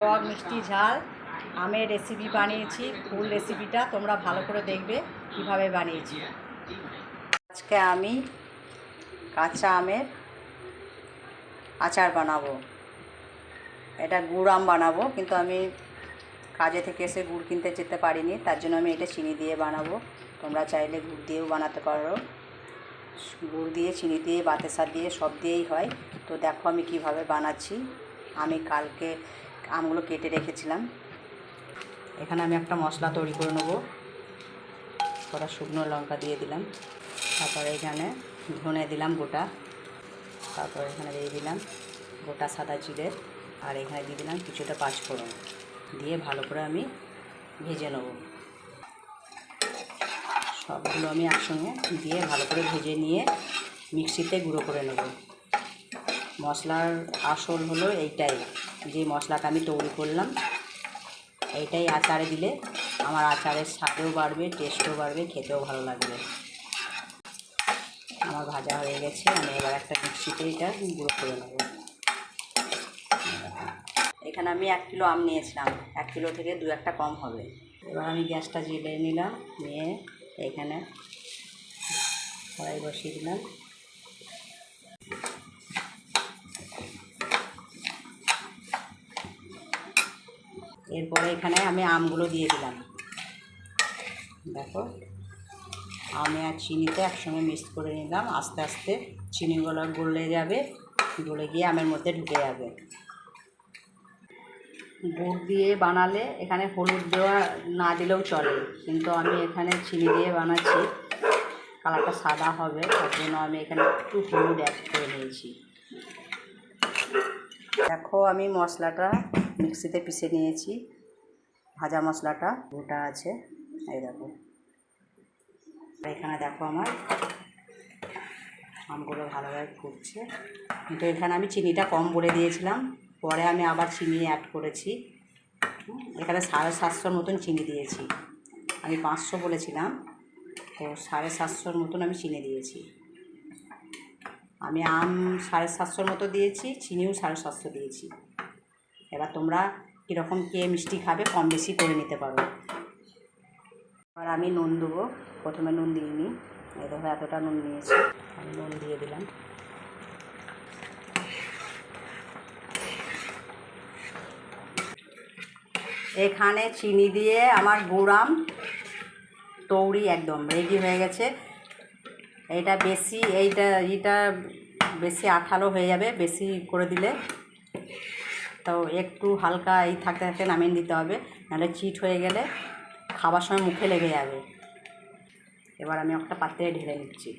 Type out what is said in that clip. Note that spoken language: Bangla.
টক মিষ্টি ঝাল। আমের রেসিপি বানিয়েছি, ফুল রেসিপিটা তোমরা ভালো করে দেখবে কীভাবে বানিয়েছি। আজকে আমি কাঁচা আমের আচার বানাবো। এটা গুড় আম বানাবো, কিন্তু আমি কাজে থেকে এসে গুড় কিনতে যেতে পারিনি, তার জন্য আমি এটা চিনি দিয়ে বানাবো। তোমরা চাইলে গুড় দিয়েও বানাতে পারো। গুড় দিয়ে, চিনি দিয়ে বাতাসা দিয়ে সব দিয়েই হয়। তো দেখো আমি কীভাবে বানাচ্ছি। আমি কালকে আমগুলো কেটে রেখেছিলাম। এখানে আমি একটা মশলা তৈরি করে নেব। কটা শুকনো লঙ্কা দিয়ে দিলাম। তারপরে এখানে ধনে দিলাম গোটা। তারপর এখানে দিয়ে দিলাম গোটা সাদা জিরে। আর এখানে দিয়ে দিলাম কিছুটা পাঁচফোড়ন। দিয়ে ভালো করে আমি ভেজে নেব। সবগুলো আমি একসঙ্গে দিয়ে ভালো করে ভেজে নিয়ে মিক্সিতে গুঁড়ো করে নেব। মশলার আসল হলো এইটাই। যে মশলাটা আমি তৈরি করলাম এইটাই আচারে দিলে আমার আচারের স্বাদেও বাড়বে টেস্টও বাড়বে, খেতেও ভালো লাগবে। আমার ভাজা হয়ে গেছে, আমি এবার একটা মিক্সিতে এটা গুঁড়ো করে নেব। এখানে আমি এক কিলো আম নিয়েছিলাম, এক কিলো থেকে দু একটা কম হবে। এবার আমি গ্যাসটা জ্বেলে নিলাম, নিয়ে এখানে কড়াই বসিয়ে দিলাম। এরপরে এখানে আমি আমগুলো দিয়ে দিলাম। দেখো, আমি আর চিনিতে একসঙ্গে মিক্স করে নিলাম। আস্তে আস্তে চিনিগুলো গলে যাবে, গলে গিয়ে আমের মধ্যে ঢুকে যাবে। গুড় দিয়ে বানালে এখানে হলুদ দেওয়া না দিলেও চলে, কিন্তু আমি এখানে চিনি দিয়ে বানাচ্ছি। কালারটা সাদা হবে, তার জন্য আমি এখানে একটু হলুদ অ্যাড করে নিয়েছি। দেখো, আমি মশলাটা মিক্সিতে পিষে নিয়েছি। ভাজা মশলাটা গোটা আছে, এই দেখো। এখানে দেখো আমার আমগুলো ভালোভাবে ফুটছে। কিন্তু এখানে আমি চিনিটা কম বলে দিয়েছিলাম, পরে আমি আবার চিনি অ্যাড করেছি। এখানে সাড়ে সাতশোর মতন চিনি দিয়েছি। আমি পাঁচশো বলেছিলাম, তো সাড়ে সাতশোর মতন আমি চিনি দিয়েছি। আমি আম সাড়ে সাতশোর মতো দিয়েছি, চিনিও সাড়ে সাতশো দিয়েছি। এবার তোমরা কীরকম কে মিষ্টি খাবে কম বেশি করে নিতে পারো। এবার আমি নুন দেবো। প্রথমে নুন দিইনি এই দেখো এতটা নুন নিয়েছি। আমি নুন দিয়ে দিলাম। এখানে চিনি দিয়ে আমার গুড়াম তৌড়ি একদম রেডি হয়ে গেছে। এইটা বেশি, এইটা এইটা বেশি আঠালো হয়ে যাবে। বেশি করে দিলে তো একটু হালকা এই থাকতে থাকতে নামিয়ে দিতে হবে। নাহলে চিট হয়ে গেলে খাবার সময় মুখে লেগে যাবে। এবার আমি একটা পাত্রে ঢেলে নিচ্ছি।